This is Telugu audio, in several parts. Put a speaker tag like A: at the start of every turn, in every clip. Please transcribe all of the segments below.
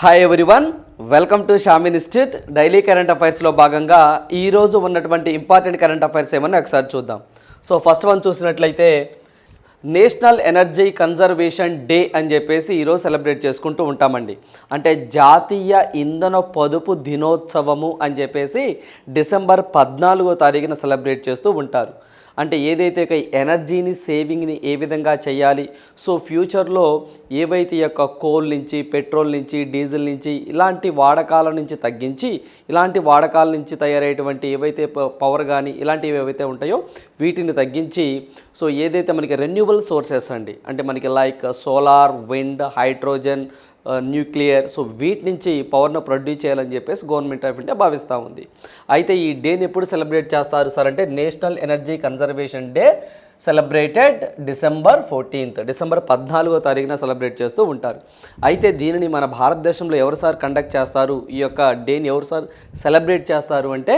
A: Hi everyone welcome to షామిన్ institute daily current అఫైర్స్లో భాగంగా ఈరోజు ఉన్నటువంటి ఇంపార్టెంట్ కరెంట్ అఫైర్స్ ఏమన్నా ఒకసారి చూద్దాం. సో ఫస్ట్ వన్ చూసినట్లయితే నేషనల్ ఎనర్జీ కన్జర్వేషన్ డే అని చెప్పేసి ఈరోజు సెలబ్రేట్ చేసుకుంటూ ఉంటామండి. అంటే జాతీయ ఇంధన పొదుపు దినోత్సవము అని చెప్పేసి డిసెంబర్ పద్నాలుగో తారీఖున సెలబ్రేట్ చేస్తూ ఉంటారు. అంటే ఏదైతే ఒక ఎనర్జీని సేవింగ్ని ఏ విధంగా చేయాలి సో ఫ్యూచర్లో ఏవైతే యొక్క కోల్ నుంచి పెట్రోల్ నుంచి డీజిల్ నుంచి ఇలాంటి వాడకాల నుంచి తగ్గించి ఇలాంటి వాడకాల నుంచి తయారయ్యేటువంటి ఏవైతే ప- పవర్ కానీ ఇలాంటివి ఏవైతే ఉంటాయో వీటిని తగ్గించి సో ఏదైతే మనకి రెన్యూబుల్ సోర్సెస్ అండి అంటే మనకి like solar wind hydrogen nuclear. So వీటి నుంచి పవర్ను ప్రొడ్యూస్ చేయాలని చెప్పేసి గవర్నమెంట్ ఆఫ్ ఇండియా భావిస్తూ ఉంది. అయితే ఈ డేని ఎప్పుడు సెలబ్రేట్ చేస్తారు సార్ అంటే national energy conservation day celebrated December fourteenth. December పద్నాలుగో తారీఖున సెలబ్రేట్ చేస్తూ ఉంటారు. అయితే దీనిని మన భారతదేశంలో ఎవరు సార్ కండక్ట్ చేస్తారు? ఈ యొక్క డేని ఎవరు సార్ సెలబ్రేట్ చేస్తారు అంటే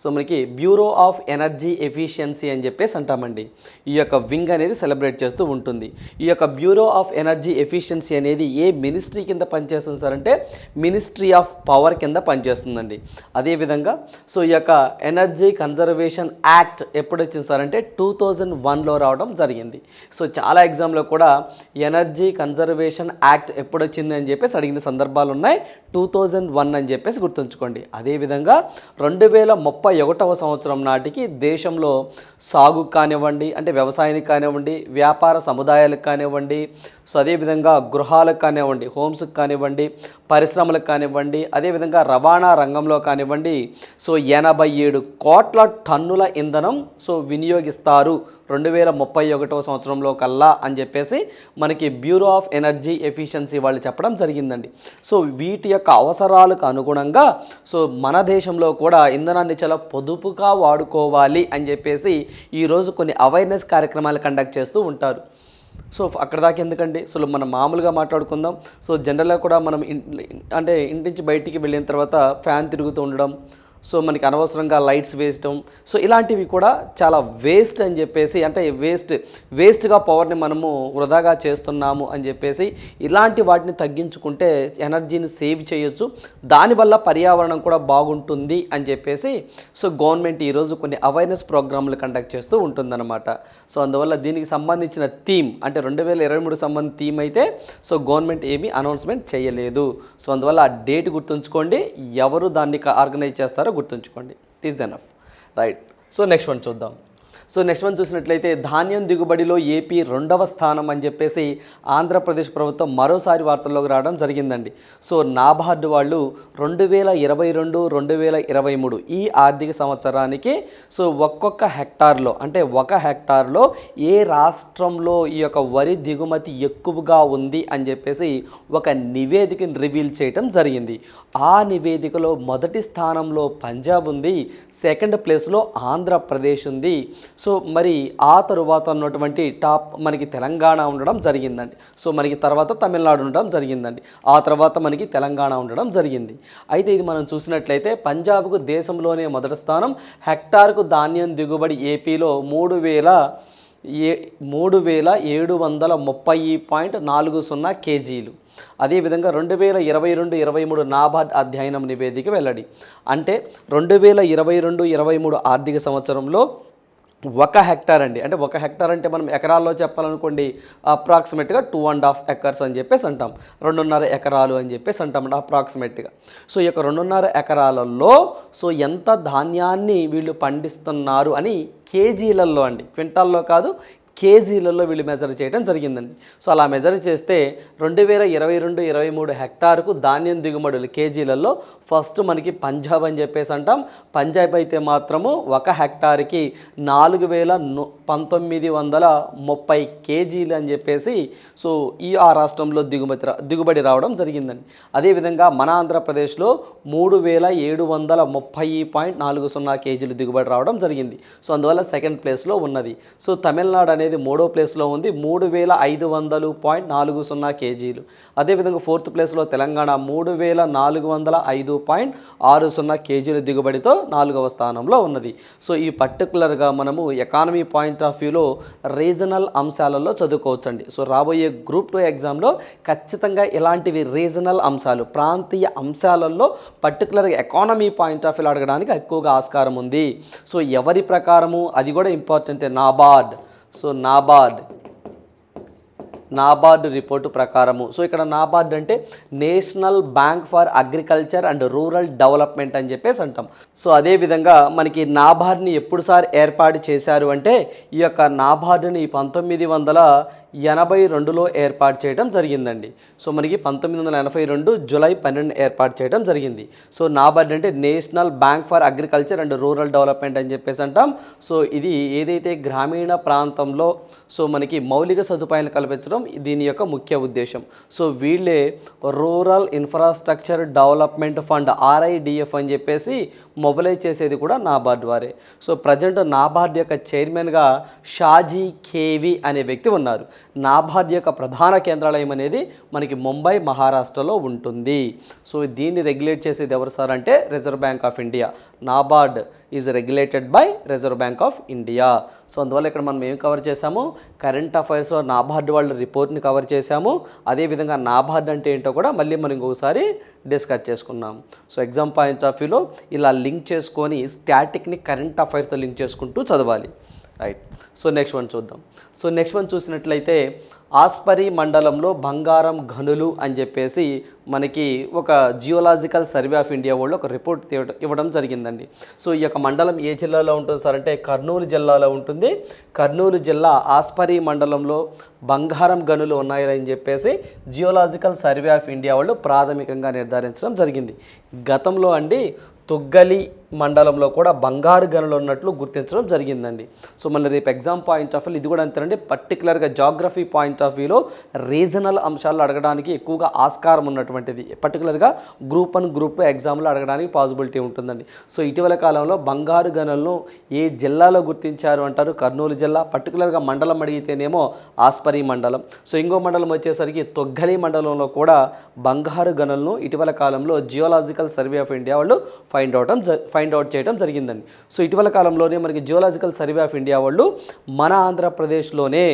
A: సో మనకి బ్యూరో ఆఫ్ ఎనర్జీ ఎఫిషియన్సీ అని చెప్పేసి అంటామండి. ఈ యొక్క వింగ్ అనేది సెలబ్రేట్ చేస్తూ ఉంటుంది. ఈ యొక్క బ్యూరో ఆఫ్ ఎనర్జీ ఎఫిషియన్సీ అనేది ఏ మినిస్ట్రీ కింద పనిచేస్తుంది సార్ అంటే మినిస్ట్రీ ఆఫ్ పవర్ కింద పనిచేస్తుందండి. అదేవిధంగా సో ఈ యొక్క ఎనర్జీ కన్జర్వేషన్ యాక్ట్ ఎప్పుడు వచ్చింది సార్ అంటే టూ థౌజండ్ వన్లో రావడం జరిగింది. సో చాలా ఎగ్జామ్లో కూడా ఎనర్జీ కన్జర్వేషన్ యాక్ట్ ఎప్పుడు వచ్చింది అని చెప్పేసి అడిగిన సందర్భాలు ఉన్నాయి టూ థౌజండ్ వన్ అని చెప్పేసి గుర్తుంచుకోండి. అదేవిధంగా రెండు వేల ముప్పై ముప్పై ఒకటవ సంవత్సరం నాటికి దేశంలో సాగు కానివ్వండి అంటే వ్యవసాయానికి కానివ్వండి వ్యాపార సముదాయాలకు కానివ్వండి సో అదేవిధంగా గృహాలకు కానివ్వండి హోమ్స్కి కానివ్వండి పరిశ్రమలకు కానివ్వండి అదేవిధంగా రవాణా రంగంలో కానివ్వండి సో ఎనభై ఏడు కోట్ల టన్నుల ఇంధనం సో వినియోగిస్తారు రెండు వేల ముప్పై ఒకటో సంవత్సరంలో కల్లా అని చెప్పేసి మనకి బ్యూరో ఆఫ్ ఎనర్జీ ఎఫిషియన్సీ వాళ్ళు చెప్పడం జరిగిందండి. సో వీటి యొక్క అవసరాలకు అనుగుణంగా సో మన దేశంలో కూడా ఇంధనాన్ని చాలా పొదుపుగా వాడుకోవాలి అని చెప్పేసి ఈరోజు కొన్ని అవేర్నెస్ కార్యక్రమాలు కండక్ట్ చేస్తూ ఉంటారు. సో అక్కడ దాకా ఎందుకండి? సో మనం మామూలుగా మాట్లాడుకుందాం. సో జనరల్గా కూడా మనం ఇన్ అంటే ఇంటి నుంచి బయటికి వెళ్ళిన తర్వాత ఫ్యాన్ తిరుగుతూ ఉండడం సో మనకి అనవసరంగా లైట్స్ వేయటం. సో ఇలాంటివి కూడా చాలా వేస్ట్ అని చెప్పేసి అంటే వేస్ట్ వేస్ట్గా పవర్ని మనము వృధాగా చేస్తున్నాము అని చెప్పేసి ఇలాంటి వాటిని తగ్గించుకుంటే ఎనర్జీని సేవ్ చేయొచ్చు. దానివల్ల పర్యావరణం కూడా బాగుంటుంది అని చెప్పేసి సో గవర్నమెంట్ ఈరోజు కొన్ని అవేర్నెస్ ప్రోగ్రాంలు కండక్ట్ చేస్తూ ఉంటుందన్నమాట. సో అందువల్ల దీనికి సంబంధించిన థీమ్ అంటే రెండు వేల ఇరవై మూడు సంబంధించిన థీమ్ అయితే సో గవర్నమెంట్ ఏమీ అనౌన్స్మెంట్ చేయలేదు. సో అందువల్ల ఆ డేట్ గుర్తుంచుకోండి. ఎవరు దాన్ని ఆర్గనైజ్ చేస్తారో గుర్తుంచుకోండి. It is enough right so next one చూద్దాం. సో నెక్స్ట్ వన్ చూసినట్లయితే ధాన్యం దిగుబడిలో ఏపీ రెండవ స్థానం అని చెప్పేసి ఆంధ్రప్రదేశ్ ప్రభుత్వం మరోసారి వార్తల్లోకి రావడం జరిగిందండి. సో నాబార్డు వాళ్ళు రెండు వేల ఇరవై రెండు రెండు వేల ఇరవై మూడు ఈ ఆర్థిక సంవత్సరానికి సో ఒక్కొక్క హెక్టార్లో అంటే ఒక హెక్టార్లో ఏ రాష్ట్రంలో ఈ యొక్క వరి దిగుమతి ఎక్కువగా ఉంది అని చెప్పేసి ఒక నివేదికను రివీల్ చేయడం జరిగింది. ఆ నివేదికలో మొదటి స్థానంలో పంజాబ్ ఉంది సెకండ్ ప్లేస్లో ఆంధ్రప్రదేశ్ ఉంది. సో మరి ఆ తరువాత ఉన్నటువంటి టాప్ మనకి తెలంగాణ ఉండడం జరిగిందండి. సో మనకి తర్వాత తమిళనాడు ఉండడం జరిగిందండి. ఆ తర్వాత మనకి తెలంగాణ ఉండడం జరిగింది. అయితే ఇది మనం చూసినట్లయితే పంజాబ్కు దేశంలోనే మొదటి స్థానం హెక్టార్కు ధాన్యం దిగుబడి ఏపీలో మూడు వేల ఏ మూడు వేల ఏడు వందల ముప్పై పాయింట్ నాలుగు సున్నా కేజీలు. అదేవిధంగా రెండు వేల ఇరవై రెండు ఇరవై మూడు నాబార్డ్ అధ్యయనం నివేదిక వెల్లడి. అంటే రెండు వేల ఇరవై రెండు ఇరవై మూడు ఆర్థిక సంవత్సరంలో ఒక హెక్టార్ అండి. అంటే ఒక హెక్టార్ అంటే మనం ఎకరాల్లో చెప్పాలనుకోండి అప్రాక్సిమేట్గా టూ అండ్ హాఫ్ ఎకర్స్ అని చెప్పేసి అంటాం. రెండున్నర ఎకరాలు అని చెప్పేసి అంటాం అప్రాక్సిమేట్గా. సో ఈ యొక్క రెండున్నర ఎకరాలలో సో ఎంత ధాన్యాన్ని వీళ్ళు పండిస్తున్నారు అని కేజీలలో అండి క్వింటాల్లో కాదు కేజీలలో వీళ్ళు మెజర్ చేయడం జరిగిందండి. సో అలా మెజర్ చేస్తే రెండు వేల ఇరవై రెండు ఇరవై మూడు హెక్టార్కు ధాన్యం దిగుమడులు కేజీలలో ఫస్ట్ మనకి పంజాబ్ అని చెప్పేసి అంటాం. పంజాబ్ అయితే మాత్రము ఒక హెక్టార్కి నాలుగు వేల పంతొమ్మిది వందల ముప్పై కేజీలు అని చెప్పేసి సో ఈ ఆ రాష్ట్రంలో దిగుమతి రా- దిగుబడి రావడం జరిగిందండి. అదేవిధంగా మన ఆంధ్రప్రదేశ్లో మూడు వేల ఏడు వందల ముప్పై పాయింట్ నాలుగు సున్నా కేజీలు దిగుబడి రావడం జరిగింది. సో అందువల్ల సెకండ్ ప్లేస్లో ఉన్నది. సో తమిళనాడు అనేది అనేది మూడో ప్లేస్లో ఉంది. మూడు వేల ఐదు వందలు పాయింట్ నాలుగు సున్నా కేజీలు. అదేవిధంగా ఫోర్త్ ప్లేస్లో తెలంగాణ మూడు వేల నాలుగు వందల ఐదు పాయింట్ ఆరు సున్నా కేజీల దిగుబడితో నాలుగవ స్థానంలో ఉన్నది. సో ఈ పర్టికులర్గా మనము ఎకానమీ పాయింట్ ఆఫ్ వ్యూలో రీజనల్ అంశాలలో చదువుకోవచ్చండి. సో రాబోయే గ్రూప్ టూ ఎగ్జామ్లో ఖచ్చితంగా ఇలాంటివి రీజనల్ అంశాలు ప్రాంతీయ అంశాలలో పర్టికులర్గా ఎకానమీ పాయింట్ ఆఫ్ వ్యూలో అడగడానికి ఎక్కువగా ఆస్కారం ఉంది. సో ఎవరి ప్రకారము అది కూడా ఇంపార్టెంటే NABARD so NABARD. NABARD report ప్రకారము. సో ఇక్కడ నాబార్డ్ అంటే national bank for agriculture and rural development అని చెప్పేసి అంటాం. సో అదేవిధంగా మనకి నాబార్డ్ని ఎప్పుడు సార్ ఏర్పాటు చేశారు అంటే ఈ యొక్క నాబార్డుని పంతొమ్మిది వందల ఎనభై రెండులో ఏర్పాటు చేయడం జరిగిందండి. సో మనకి పంతొమ్మిది వందల ఎనభై రెండు జూలై పన్నెండు ఏర్పాటు చేయడం జరిగింది. సో నాబార్డ్ అంటే national bank for agriculture and rural development అని చెప్పేసి అంటాం. సో ఇది ఏదైతే గ్రామీణ ప్రాంతంలో సో మనకి మౌలిక సదుపాయాలు కల్పించడం దీని యొక్క ముఖ్య ఉద్దేశం. సో వీళ్ళే rural infrastructure development fund RIDF అని చెప్పేసి మొబిలైజ్ చేసేది కూడా నాబార్డ్ వారే. సో ప్రజెంట్ నాబార్డ్ యొక్క చైర్మన్గా షాజీ కేవి అనే వ్యక్తి ఉన్నారు. నాబార్డ్ యొక్క ప్రధాన కేంద్రాలయం అనేది మనకి ముంబై మహారాష్ట్రలో ఉంటుంది. సో దీన్ని రెగ్యులేట్ చేసేది ఎవరు సార్ అంటే Reserve Bank of India. NABARD is regulated by Reserve Bank of India. So అందువల్ల ఇక్కడ మనం ఏం కవర్ చేసాము కరెంట్ అఫైర్స్లో నాబార్డ్ వాళ్ళ రిపోర్ట్ని కవర్ చేసాము అదేవిధంగా నాబార్డ్ అంటే ఏంటో కూడా మళ్ళీ మనం ఇంకొకసారి డిస్కస్ చేసుకున్నాం. సో ఎగ్జామ్ పాయింట్ ఆఫ్ వ్యూలో ఇలా లింక్ చేసుకొని స్టాటిక్ని కరెంట్ అఫైర్తో లింక్ చేసుకుంటూ చదవాలి. రైట్ సో నెక్స్ట్ వన్ చూద్దాం. సో నెక్స్ట్ వన్ చూసినట్లయితే ఆస్పరి మండలంలో బంగారం గనులు అని చెప్పేసి మనకి ఒక జియోలాజికల్ సర్వే ఆఫ్ ఇండియా వాళ్ళు ఒక రిపోర్ట్ తీయడం ఇవ్వడం జరిగిందండి. సో ఈ యొక్క మండలం ఏ జిల్లాలో ఉంటుంది సార్ అంటే కర్నూలు జిల్లాలో ఉంటుంది. కర్నూలు జిల్లా ఆస్పరి మండలంలో బంగారం గనులు ఉన్నాయని చెప్పేసి జియోలాజికల్ సర్వే ఆఫ్ ఇండియా వాళ్ళు ప్రాథమికంగా నిర్ధారించడం జరిగింది. గతంలో అండి తుగ్గలి మండలంలో కూడా బంగారు గనులు ఉన్నట్లు గుర్తించడం జరిగిందండి. సో మళ్ళీ రేపు ఎగ్జామ్ పాయింట్ ఆఫ్ వ్యూ ఇది కూడా అంతేనండి. పర్టికులర్గా జాగ్రఫీ పాయింట్ ఆఫ్ వ్యూలో రీజనల్ అంశాలు అడగడానికి ఎక్కువగా ఆస్కారం ఉన్నటువంటిది. పర్టికులర్గా గ్రూప్ వన్ గ్రూప్ ఎగ్జామ్లో అడగడానికి పాసిబిలిటీ ఉంటుందండి. సో ఇటీవల కాలంలో బంగారు గనులను ఏ జిల్లాలో గుర్తించారు అంటారు? కర్నూలు జిల్లా. పర్టికులర్గా మండలం అడిగితేనేమో ఆస్పరి మండలం. సో ఇంకో మండలం వచ్చేసరికి తొగ్గలి మండలంలో కూడా బంగారు గనులను ఇటీవల కాలంలో జియోలాజికల్ సర్వే ఆఫ్ ఇండియా వాళ్ళు ఫైండ్ అవటం ఫైండ్ అవుట్ చేయడం జరిగిందండి. సో ఇటీవల కాలంలోనే మనకి జియోలాజికల్ సర్వే ఆఫ్ ఇండియా వాళ్ళు మన ఆంధ్రప్రదేశ్లోనే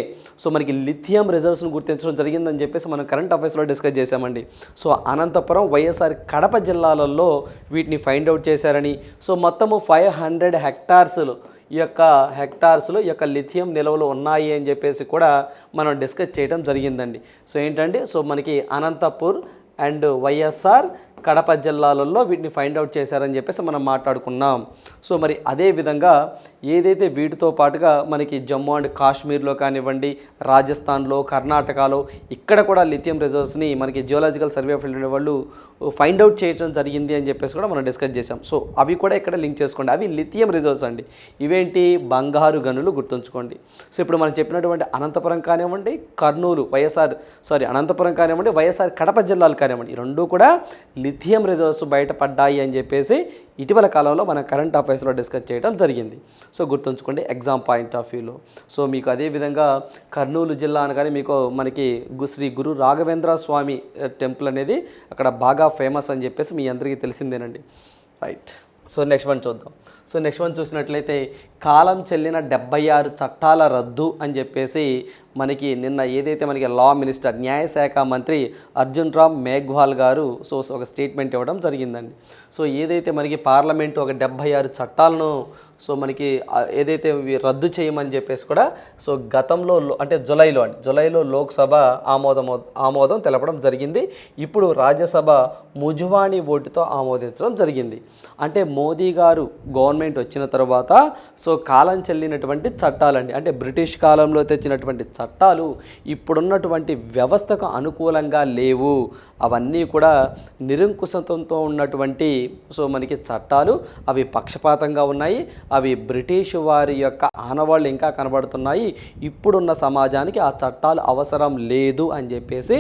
A: సో మనకి లిథియం రిజర్వ్స్ను గుర్తించడం జరిగిందని చెప్పేసి మనం కరెంట్ అఫైర్స్లో డిస్కస్ చేశామండి. సో అనంతపురం వైఎస్ఆర్ కడప జిల్లాలలో వీటిని ఫైండ్ అవుట్ చేశారని సో మొత్తము ఫైవ్ హండ్రెడ్ హెక్టార్స్లు ఈ యొక్క హెక్టార్స్లో ఈ యొక్క లిథియం నిల్వలు ఉన్నాయి అని చెప్పేసి కూడా మనం డిస్కస్ చేయడం జరిగిందండి. సో ఏంటంటే సో మనకి అనంతపూర్ అండ్ వైఎస్ఆర్ కడప జిల్లాలలో వీటిని ఫైండ్ అవుట్ చేశారని చెప్పేసి మనం మాట్లాడుకున్నాం. సో మరి అదే విధంగా ఏదైతే వీటితో పాటుగా మనకి జమ్మూ అండ్ కాశ్మీర్లో కానివ్వండి రాజస్థాన్లో కర్ణాటకలో ఇక్కడ కూడా లిథియం రిజర్వ్స్ని మనకి జియోలాజికల్ సర్వే ఆఫ్ ఇండియా వాళ్ళు ఫైండ్ అవుట్ చేయడం జరిగింది అని చెప్పేసి కూడా మనం డిస్కస్ చేసాం సో అవి కూడా ఇక్కడ లింక్ చేసుకోండి. అవి లిథియం రిజర్వ్స్ అండి. ఇవేంటి? బంగారు గనులు గుర్తుంచుకోండి. సో ఇప్పుడు మనం చెప్పినటువంటి అనంతపురం కానివ్వండి కర్నూలు వైఎస్ఆర్ సారీ అనంతపురం కానివ్వండి వైఎస్ఆర్ కడప జిల్లాలు కానివ్వండి ఈ రెండు కూడా లిథియం రిజర్వ్స్ బయటపడ్డాయి అని చెప్పేసి ఇటీవల కాలంలో మన కరెంట్ అఫైర్స్లో డిస్కస్ చేయడం జరిగింది. సో గుర్తుంచుకోండి ఎగ్జామ్ పాయింట్ ఆఫ్ వ్యూలో. సో మీకు అదేవిధంగా కర్నూలు జిల్లా అనగానే మీకు మనకి శ్రీ గురు రాఘవేంద్ర స్వామి టెంపుల్ అనేది అక్కడ బాగా ఫేమస్ అని చెప్పేసి మీ అందరికీ తెలిసిందేనండి. రైట్. సో నెక్స్ట్ వన్ చూద్దాం. సో నెక్స్ట్ వన్ చూసినట్లయితే కాలం చెల్లిన డెబ్బై ఆరు చట్టాల రద్దు అని చెప్పేసి మనకి నిన్న ఏదైతే మనకి లా మినిస్టర్ న్యాయశాఖ మంత్రి అర్జున్ రామ్ మేఘ్వాల్ గారు సో ఒక స్టేట్మెంట్ ఇవ్వడం జరిగిందండి. సో ఏదైతే మనకి పార్లమెంటు ఒక డెబ్బై ఆరు చట్టాలను సో మనకి ఏదైతే రద్దు చేయమని చెప్పేసి కూడా సో గతంలో అంటే జులైలో అండి జులైలో లోక్సభ ఆమోదం ఆమోదం తెలపడం జరిగింది. ఇప్పుడు రాజ్యసభ ముజువాణి ఓటుతో ఆమోదించడం జరిగింది. అంటే మోదీ గారు గవర్నమెంట్ గవర్నమెంట్ వచ్చిన తర్వాత సో కాలం చెల్లినటువంటి చట్టాలండి. అంటే బ్రిటిష్ కాలంలో తెచ్చినటువంటి చట్టాలు ఇప్పుడున్నటువంటి వ్యవస్థకు అనుకూలంగా లేవు. అవన్నీ కూడా నిరంకుశత్వంతో ఉన్నటువంటి సో మనకి చట్టాలు అవి పక్షపాతంగా ఉన్నాయి. అవి బ్రిటిష్ వారి యొక్క ఆనవాళ్ళు ఇంకా కనబడుతున్నాయి. ఇప్పుడున్న సమాజానికి ఆ చట్టాలు అవసరం లేదు అని చెప్పేసి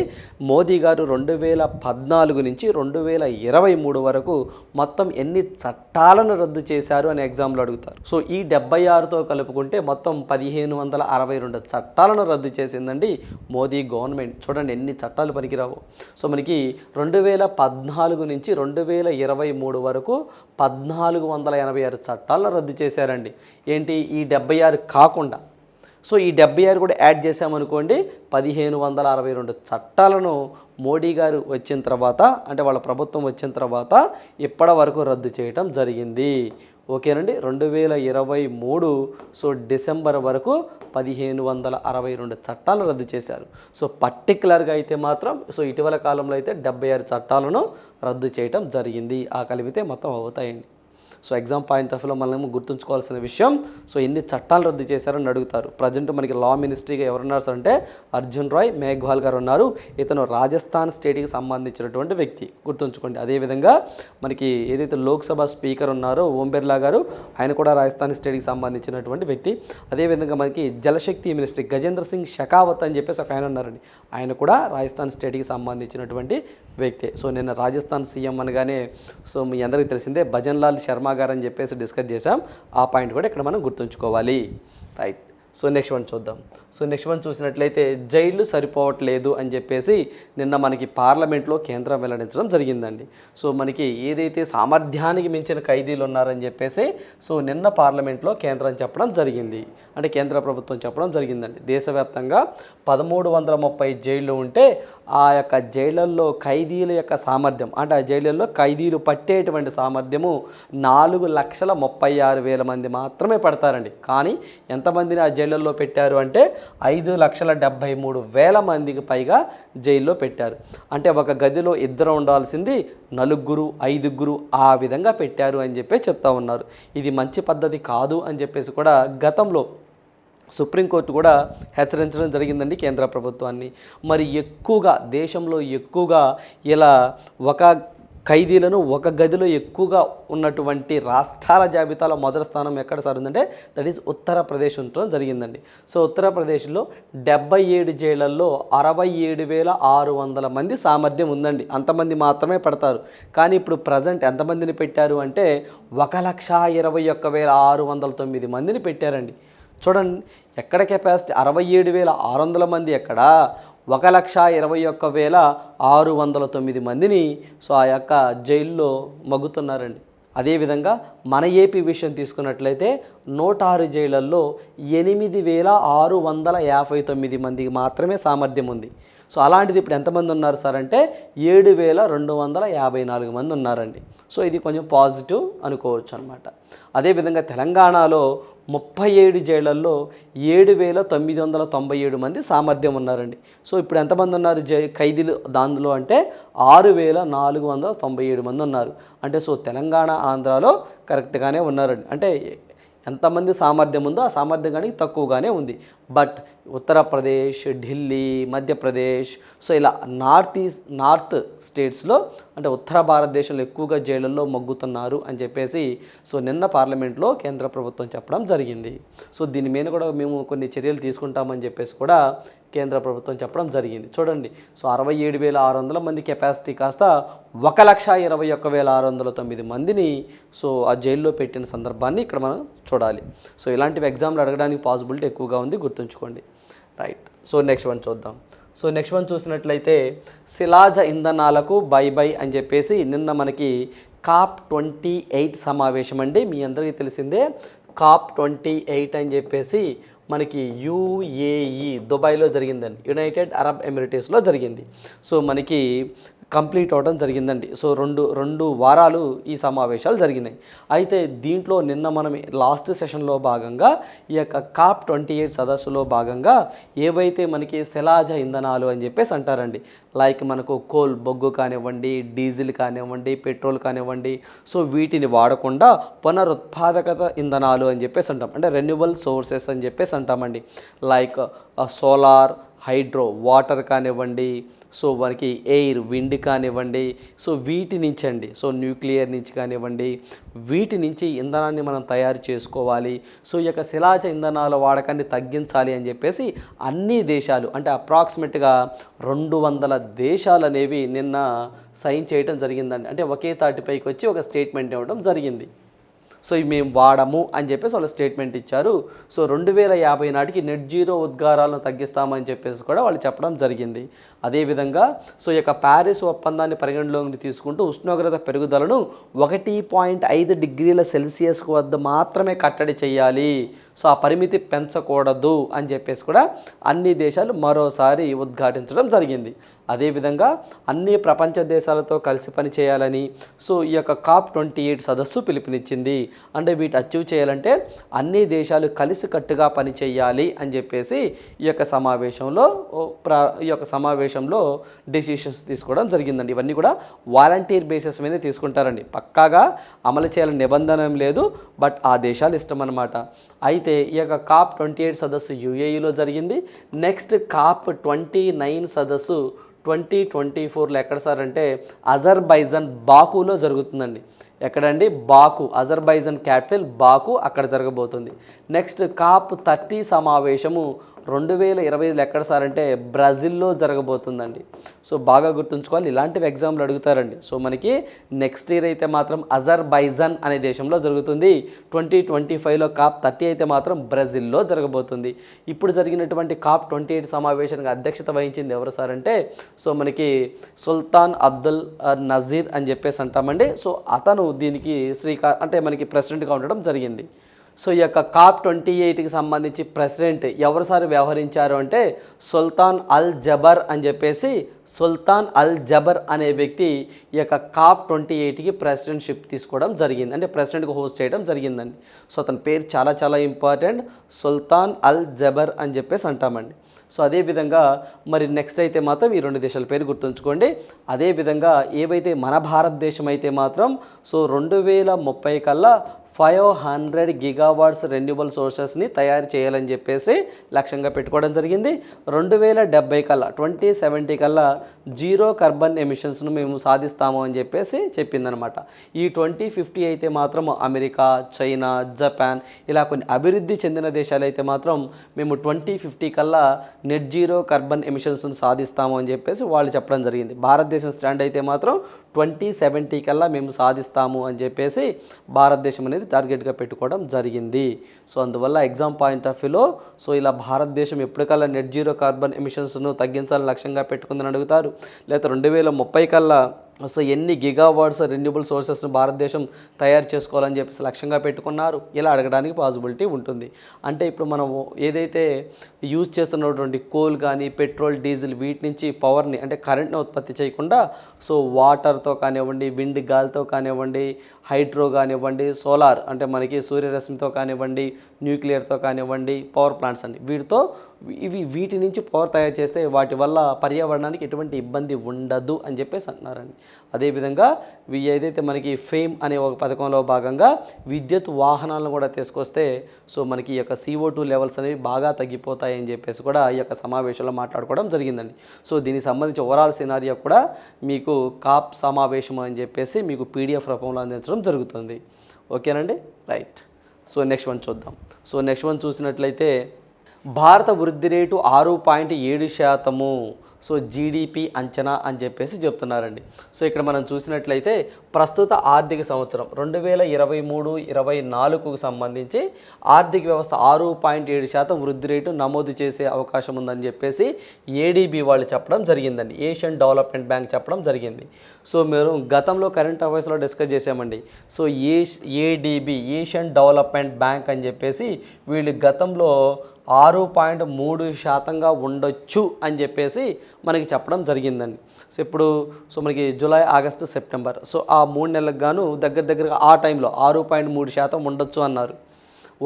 A: మోదీ గారు రెండు వేల పద్నాలుగు నుంచి రెండు వేల ఇరవై మూడు వరకు మొత్తం ఎన్ని చట్టాలను రద్దు చేశారు అని ఎగ్జామ్లో అడుగుతారు. సో ఈ డెబ్బై ఆరుతో కలుపుకుంటే మొత్తం పదిహేను వందల అరవై రెండు చట్టాలను రద్దు చేసిందండి మోదీ గవర్నమెంట్. చూడండి ఎన్ని చట్టాలు పనికిరావు. సో మనకి రెండు వేల పద్నాలుగు నుంచి రెండు వేల ఇరవై మూడు వరకు పద్నాలుగు వందల ఎనభై ఆరు చట్టాలను రద్దు చేశారండి. ఏంటి? ఈ డెబ్బై ఆరు కాకుండా. సో ఈ డెబ్బై ఆరు కూడా యాడ్ చేసామనుకోండి పదిహేను వందల అరవై రెండు చట్టాలను మోడీ గారు వచ్చిన తర్వాత అంటే వాళ్ళ ప్రభుత్వం వచ్చిన తర్వాత ఇప్పటి వరకు రద్దు చేయటం జరిగింది. ఓకేనండి. రెండు వేల ఇరవై మూడు సో డిసెంబర్ వరకు పదిహేను వందల అరవై రెండు చట్టాలను రద్దు చేశారు. సో పర్టికులర్గా అయితే మాత్రం సో ఇటీవల కాలంలో అయితే డెబ్బై ఆరు చట్టాలను రద్దు చేయటం జరిగింది. ఆ కలిపితే మొత్తం అవుతాయండి. సో ఎగ్జామ్ పాయింట్ ఆఫ్ వ్యూలో మనం గుర్తుంచుకోవాల్సిన విషయం సో ఎన్ని చట్టాలు రద్దు చేశారని అడుగుతారు. ప్రజెంట్ మనకి లా మినిస్ట్రీగా ఎవరున్నారు సార్ అంటే అర్జున్ రాయ్ మేఘ్వాల్ గారు ఉన్నారు. ఇతను రాజస్థాన్ స్టేట్కి సంబంధించినటువంటి వ్యక్తి. గుర్తుంచుకోండి. అదేవిధంగా మనకి ఏదైతే లోక్సభ స్పీకర్ ఉన్నారో ఓం బిర్లా గారు ఆయన కూడా రాజస్థాన్ స్టేట్కి సంబంధించినటువంటి వ్యక్తి. అదేవిధంగా మనకి జలశక్తి మినిస్ట్రీ గజేంద్ర సింగ్ షకావత్ అని చెప్పేసి ఒక ఆయన ఉన్నారండి. ఆయన కూడా రాజస్థాన్ స్టేట్కి సంబంధించినటువంటి వ్యక్తి. సో నిన్న రాజస్థాన్ సీఎం అనగానే సో మీ అందరికీ తెలిసిందే భజన్ లాల్ శర్మ గారు అని చెప్పేసి డిస్కస్ చేసాం ఆ పాయింట్ కూడా ఇక్కడ మనం గుర్తుంచుకోవాలి. రైట్. సో నెక్స్ట్ వన్ చూద్దాం. సో నెక్స్ట్ వన్ చూసినట్లయితే జైళ్ళు సరిపోవట్లేదు అని చెప్పేసి నిన్న మనకి పార్లమెంట్లో కేంద్రం వెల్లడించడం జరిగిందండి. సో మనకి ఏదైతే సామర్థ్యానికి మించిన ఖైదీలు ఉన్నారని చెప్పేసి సో నిన్న పార్లమెంట్లో కేంద్రం చెప్పడం జరిగింది. అంటే కేంద్ర ప్రభుత్వం చెప్పడం జరిగిందండి. దేశవ్యాప్తంగా పదమూడు వందల ముప్పై జైళ్ళు ఉంటే ఆ యొక్క జైళ్ళల్లో ఖైదీల యొక్క సామర్థ్యం అంటే ఆ జైళ్ళల్లో ఖైదీలు పట్టేటువంటి సామర్థ్యము నాలుగు లక్షల ముప్పై ఆరు వేల మంది మాత్రమే పడతారండి. కానీ ఎంతమందిని ఆ జైళ్ళల్లో పెట్టారు అంటే ఐదు లక్షల డెబ్భై మూడు వేల మందికి పైగా జైల్లో పెట్టారు. అంటే ఒక గదిలో ఇద్దరు ఉండాల్సింది నలుగురు ఐదుగురు ఆ విధంగా పెట్టారు అని చెప్పి చెప్తా ఉన్నారు. ఇది మంచి పద్ధతి కాదు అని చెప్పేసి కూడా గతంలో సుప్రీంకోర్టు కూడా హెచ్చరించడం జరిగిందండి కేంద్ర ప్రభుత్వాన్ని. మరి ఎక్కువగా దేశంలో ఎక్కువగా ఇలా ఒక ఖైదీలను ఒక గదిలో ఎక్కువగా ఉన్నటువంటి రాష్ట్రాల జాబితాలో మొదటి స్థానం ఎక్కడ సార్ ఉందంటే దట్ ఈజ్ ఉత్తరప్రదేశ్ ఉండడం జరిగిందండి. సో ఉత్తరప్రదేశ్లో డెబ్బై ఏడు జైళ్ళల్లో అరవై ఏడు వేల ఆరు వందల మంది సామర్థ్యం ఉందండి. అంతమంది మాత్రమే పడతారు. కానీ ఇప్పుడు ప్రజెంట్ ఎంతమందిని పెట్టారు అంటే ఒక లక్ష ఇరవై ఒక్క వేల ఆరు వందల తొమ్మిది మందిని పెట్టారండి. చూడండి ఎక్కడ కెపాసిటీ అరవై ఏడు వేల ఆరు వందల మంది ఎక్కడ? ఒక లక్ష ఇరవై ఒక్క వేల ఆరు వందల తొమ్మిది మందిని సో ఆ యొక్క జైల్లో మగ్గుతున్నారండి. అదేవిధంగా మన ఏపీ విషయం తీసుకున్నట్లయితే నూట ఆరు జైళ్ళల్లో ఎనిమిది వేల ఆరు వందల యాభై తొమ్మిది మందికి మాత్రమే సామర్థ్యం ఉంది. సో అలాంటిది ఇప్పుడు ఎంతమంది ఉన్నారు సార్ అంటే ఏడు వేల రెండు వందల యాభై నాలుగు మంది ఉన్నారండి. సో ఇది కొంచెం పాజిటివ్ అనుకోవచ్చు అనమాట అదేవిధంగా తెలంగాణలో ముప్పై ఏడు జైళ్ళల్లో ఏడు వేల తొమ్మిది వందల తొంభై ఏడు మంది సామర్థ్యం ఉన్నారండి. సో ఇప్పుడు ఎంతమంది ఉన్నారు జై ఖైదీలు దానిలో అంటే ఆరు వేల నాలుగు వందల తొంభై ఏడు మంది ఉన్నారు. అంటే సో తెలంగాణ ఆంధ్రాలో కరెక్ట్గానే ఉన్నారండి. అంటే ఎంతమంది సామర్థ్యం ఉందో ఆ సామర్థ్యం కానీ తక్కువగానే ఉంది. బట్ ఉత్తరప్రదేశ్ ఢిల్లీ మధ్యప్రదేశ్. సో ఇలా నార్త్ ఈస్ట్ నార్త్ స్టేట్స్లో అంటే ఉత్తర భారతదేశంలో ఎక్కువగా జైళ్ళల్లో మగ్గుతున్నారు అని చెప్పేసి సో నిన్న పార్లమెంట్లో కేంద్ర ప్రభుత్వం చెప్పడం జరిగింది. సో దీని మీద కూడా మేము కొన్ని చర్యలు తీసుకుంటామని చెప్పేసి కూడా కేంద్ర ప్రభుత్వం చెప్పడం జరిగింది. చూడండి సో అరవై ఏడు వేల ఆరు వందల మంది కెపాసిటీ కాస్త ఒక లక్ష ఇరవై ఒక్క వేల ఆరు వందల తొమ్మిది మందిని సో ఆ జైల్లో పెట్టిన సందర్భాన్ని ఇక్కడ మనం చూడాలి. సో ఇలాంటివి ఎగ్జామ్లు అడగడానికి పాసిబిలిటీ ఎక్కువగా ఉంది గుర్తుంచుకోండి. రైట్ సో నెక్స్ట్ వన్ చూద్దాం. సో నెక్స్ట్ వన్ చూసినట్లయితే శిలాజ ఇంధనాలకు బై బై అని చెప్పేసి నిన్న మనకి కాప్ ట్వంటీ ఎయిట్ సమావేశం అండి. మీ అందరికీ తెలిసిందే కాప్ ట్వంటీ ఎయిట్ అని చెప్పేసి మనకి యుఏఈ దుబాయ్లో జరిగిందండి. యునైటెడ్ అరబ్ ఎమిరేటస్లో జరిగింది. సో మనకి కంప్లీట్ అవడం జరిగిందండి. సో రెండు రెండు వారాలు ఈ సమావేశాలు జరిగినాయి. అయితే దీంట్లో నిన్న మనం లాస్ట్ సెషన్లో భాగంగా ఈ యొక్క కాప్ ట్వంటీ ఎయిట్ సదస్సులో భాగంగా ఏవైతే మనకి శిలాజ ఇంధనాలు అని చెప్పేసి అంటారండి లైక్ మనకు కోల్ బొగ్గు కానివ్వండి డీజిల్ కానివ్వండి పెట్రోల్ కానివ్వండి సో వీటిని వాడకుండా పునరుత్పాదకత ఇంధనాలు అని చెప్పేసి అంటాం. అంటే రెన్యువల్ సోర్సెస్ అని చెప్పేసి అంటామండి. లైక్ సోలార్ హైడ్రో వాటర్ కానివ్వండి సో మనకి ఎయిర్ విండ్ కానివ్వండి సో వీటి నుంచి అండి సో న్యూక్లియర్ నుంచి కానివ్వండి వీటి నుంచి ఇంధనాన్ని మనం తయారు చేసుకోవాలి. సో ఈ యొక్క శిలాజ ఇంధనాల వాడకాన్ని తగ్గించాలి అని చెప్పేసి అన్ని దేశాలు అంటే అప్రాక్సిమేట్గా రెండు వందల దేశాలు అనేవి నిన్న సైన్ చేయడం జరిగిందండి. అంటే ఒకే తాటిపైకి వచ్చి ఒక స్టేట్మెంట్ ఇవ్వడం జరిగింది. సో ఇవి మేము వాడము అని చెప్పేసి వాళ్ళు స్టేట్మెంట్ ఇచ్చారు. సో రెండు వేల యాభై నాటికి నెట్ జీరో ఉద్గారాలను తగ్గిస్తామని చెప్పేసి కూడా వాళ్ళు చెప్పడం జరిగింది. అదేవిధంగా సో ఈ యొక్క ప్యారిస్ ఒప్పందాన్ని పరిగణలోకి తీసుకుంటూ ఉష్ణోగ్రత పెరుగుదలను ఒకటి పాయింట్ ఐదు డిగ్రీల సెల్సియస్ వద్ద మాత్రమే కట్టడి చేయాలి. సో ఆ పరిమితి పెంచకూడదు అని చెప్పేసి కూడా అన్ని దేశాలు మరోసారి ఉద్ఘాటించడం జరిగింది. అదేవిధంగా అన్ని ప్రపంచ దేశాలతో కలిసి పని చేయాలని సో ఈ యొక్క కాప్ ట్వంటీ ఎయిట్ సదస్సు పిలుపునిచ్చింది. అంటే వీటి అచీవ్ చేయాలంటే అన్ని దేశాలు కలిసికట్టుగా పని చేయాలి అని చెప్పేసి ఈ యొక్క సమావేశంలో ప్ర ఈ యొక్క సమావేశం సమావేశంలో డెసిషన్స్ తీసుకోవడం జరిగిందండి. ఇవన్నీ కూడా వాలంటీర్ బేసిస్ మీద తీసుకుంటారండి. పక్కాగా అమలు చేయాలని నిబంధన ఏం లేదు బట్ ఆ దేశాలు ఇష్టం అనమాట అయితే ఈ యొక్క కాప్ ట్వంటీ ఎయిట్ సదస్సు యుఏఈలో జరిగింది. నెక్స్ట్ కాప్ ట్వంటీ నైన్ సదస్సు ట్వంటీ ట్వంటీ ఫోర్లో ఎక్కడ సార్ అంటే అజర్బైజన్ బాకులో జరుగుతుందండి. ఎక్కడండి? బాకు అజర్బైజన్ క్యాపిటల్ బాకు అక్కడ జరగబోతుంది. నెక్స్ట్ కాప్ థర్టీ సమావేశము రెండు వేల ఇరవై ఐదులో ఎక్కడ సార్ అంటే బ్రెజిల్లో జరగబోతుందండి. సో బాగా గుర్తుంచుకోవాలి. ఇలాంటివి ఎగ్జామ్లు అడుగుతారండి. సో మనకి నెక్స్ట్ ఇయర్ అయితే మాత్రం అజర్బైజన్ అనే దేశంలో జరుగుతుంది. ట్వంటీ ట్వంటీ ఫైవ్లో కాప్ థర్టీ అయితే మాత్రం బ్రెజిల్లో జరగబోతుంది. ఇప్పుడు జరిగినటువంటి కాప్ ట్వంటీ ఎయిట్ సమావేశానికి అధ్యక్షత వహించింది ఎవరు సార్ అంటే సో మనకి సుల్తాన్ అబ్దుల్ నజీర్ అని చెప్పేసి అంటామండి. సో అతను దీనికి శ్రీకా అంటే మనకి ప్రెసిడెంట్గా ఉండడం జరిగింది. సో ఈ యొక్క కాప్ ట్వంటీ ఎయిట్కి సంబంధించి ప్రెసిడెంట్ ఎవరిసారి వ్యవహరించారు అంటే సుల్తాన్ అల్ జబర్ అని చెప్పేసి సుల్తాన్ అల్ జబర్ అనే వ్యక్తి ఈ యొక్క కాప్ ట్వంటీ ఎయిట్కి ప్రెసిడెంట్షిప్ తీసుకోవడం జరిగింది. అంటే ప్రెసిడెంట్గా హోస్ట్ చేయడం జరిగిందండి. సో అతని పేరు చాలా చాలా ఇంపార్టెంట్. సుల్తాన్ అల్ జబర్ అని చెప్పేసి అంటామండి. సో అదేవిధంగా మరి నెక్స్ట్ అయితే మాత్రం ఈ రెండు దేశాల పేరు గుర్తుంచుకోండి. అదేవిధంగా ఏవైతే మన భారతదేశం అయితే మాత్రం సో రెండు వేల ముప్పై కల్లా ఫైవ్ హండ్రెడ్ గిగావాట్స్ రెన్యూబుల్ సోర్సెస్ని తయారు చేయాలని చెప్పేసి లక్ష్యంగా పెట్టుకోవడం జరిగింది. రెండు వేల డెబ్బై కల్లా ట్వంటీ సెవెంటీ కల్లా జీరో కార్బన్ ఎమిషన్స్ను మేము సాధిస్తాము అని చెప్పేసి చెప్పిందనమాట. ఈ ట్వంటీ ఫిఫ్టీ అయితే మాత్రం అమెరికా చైనా జపాన్ ఇలా కొన్ని అభివృద్ధి చెందిన దేశాలు అయితే మాత్రం మేము ట్వంటీ ఫిఫ్టీ కల్లా నెట్ జీరో కార్బన్ ఎమిషన్స్ని సాధిస్తాము అని చెప్పేసి వాళ్ళు చెప్పడం జరిగింది. భారతదేశం స్టాండ్ అయితే మాత్రం ట్వంటీ సెవెంటీ కల్లా మేము సాధిస్తాము అని చెప్పేసి భారతదేశం అనేది టార్గెట్గా పెట్టుకోవడం జరిగింది. సో అందువల్ల ఎగ్జామ్ పాయింట్ ఆఫ్ వ్యూలో సో ఇలా భారతదేశం ఎప్పటికల్లా నెట్ జీరో కార్బన్ ఎమిషన్స్ను తగ్గించాలని లక్ష్యంగా పెట్టుకుందని అడుగుతారు. లేదా రెండు వేల ముప్పై కల్లా సో ఎన్ని గిగావాట్స్ రెన్యూబుల్ సోర్సెస్ను భారతదేశం తయారు చేసుకోవాలని చెప్పేసి లక్ష్యంగా పెట్టుకున్నారు? ఇలా అడగడానికి పాసిబిలిటీ ఉంటుంది. అంటే ఇప్పుడు మనం ఏదైతే యూజ్ చేస్తున్నటువంటి కోల్ కానీ పెట్రోల్ డీజిల్ వీటి నుంచి పవర్ని అంటే కరెంట్ని ఉత్పత్తి చేయకుండా సో వాటర్తో కానివ్వండి విండ్ గాలితో కానివ్వండి హైడ్రో కానివ్వండి సోలార్ అంటే మనకి సూర్యరశ్మితో కానివ్వండి న్యూక్లియర్తో కానివ్వండి పవర్ ప్లాంట్స్ అండి వీటితో ఇవి వీటి నుంచి పవర్ తయారు చేస్తే వాటి వల్ల పర్యావరణానికి ఎటువంటి ఇబ్బంది ఉండదు అని చెప్పేసి అంటున్నారండి. అదేవిధంగా ఇవి ఏదైతే మనకి ఫేమ్ అనే ఒక పథకంలో భాగంగా విద్యుత్ వాహనాలను కూడా తీసుకొస్తే సో మనకి ఈ యొక్క సిఓ టూ లెవెల్స్ అనేవి బాగా తగ్గిపోతాయని చెప్పేసి కూడా ఈ యొక్క సమావేశంలో మాట్లాడుకోవడం జరిగిందండి. సో దీనికి సంబంధించి ఓవరాల్ సినారియో కూడా మీకు కాప్ సమావేశం అని చెప్పేసి మీకు పీడిఎఫ్ రూపంలో అందించడం జరుగుతుంది. ఓకేనండి? రైట్. సో నెక్స్ట్ వన్ చూద్దాం. సో నెక్స్ట్ వన్ చూసినట్లయితే భారత వృద్ధి రేటు ఆరు పాయింట్ ఏడు శాతము. సో జీడిపి అంచనా అని చెప్పేసి చెప్తున్నారండి. సో ఇక్కడ మనం చూసినట్లయితే ప్రస్తుత ఆర్థిక సంవత్సరం రెండు వేల ఇరవై మూడు ఇరవై నాలుగుకు సంబంధించి ఆర్థిక వ్యవస్థ ఆరు పాయింట్ ఏడు శాతం వృద్ధి రేటు నమోదు చేసే అవకాశం ఉందని చెప్పేసి ఏడీబీ వాళ్ళు చెప్పడం జరిగిందండి. ఏషియన్ డెవలప్మెంట్ బ్యాంక్ చెప్పడం జరిగింది. సో మీరు గతంలో కరెంట్ అఫైర్స్లో డిస్కస్ చేసామండి so a ADB Asian development bank అని చెప్పేసి వీళ్ళు గతంలో ఆరు పాయింట్ మూడు శాతంగా ఉండొచ్చు అని చెప్పేసి మనకి చెప్పడం జరిగిందండి. సో ఇప్పుడు సో మనకి జూలై ఆగస్టు సెప్టెంబర్. సో ఆ మూడు నెలలకు గాను దగ్గర దగ్గరగా ఆ టైంలో ఆరు పాయింట్ మూడు శాతం ఉండొచ్చు అన్నారు.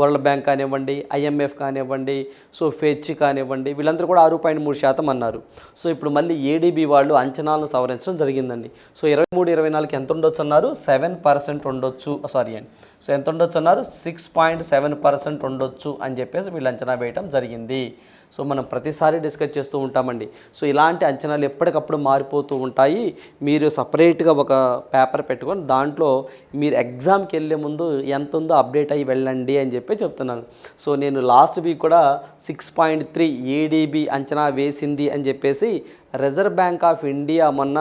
A: వరల్డ్ బ్యాంక్ కానివ్వండి ఐఎంఎఫ్ కానివ్వండి సో ఫెచ్ కానివ్వండి వీళ్ళందరూ కూడా ఆరు పాయింట్ మూడు శాతం అన్నారు. సో ఇప్పుడు మళ్ళీ ఏడీబీ వాళ్ళు అంచనాలను సవరించడం జరిగిందండి. సో ఇరవై మూడు ఇరవై నాలుగు ఎంత ఉండొచ్చు అన్నారు? సెవెన్ పర్సెంట్ ఉండొచ్చు సారీ అండి. సో ఎంత ఉండొచ్చు అన్నారు? సిక్స్ పాయింట్ సెవెన్ పర్సెంట్ ఉండొచ్చు అని చెప్పేసి వీళ్ళు అంచనా వేయడం జరిగింది. సో మనం ప్రతిసారి డిస్కస్ చేస్తూ ఉంటామండి. సో ఇలాంటి అంచనాలు ఎప్పటికప్పుడు మారిపోతూ ఉంటాయి. మీరు సపరేట్గా ఒక పేపర్ పెట్టుకొని దాంట్లో మీరు ఎగ్జామ్కి వెళ్ళే ముందు ఎంత ఉందో అప్డేట్ అయ్యి వెళ్ళండి అని చెప్పి చెప్తున్నాను. సో నేను లాస్ట్ వీక్ కూడా సిక్స్ పాయింట్ త్రీ ఏడీబీ అంచనా వేసింది అని చెప్పేసి రిజర్వ్ బ్యాంక్ ఆఫ్ ఇండియా మొన్న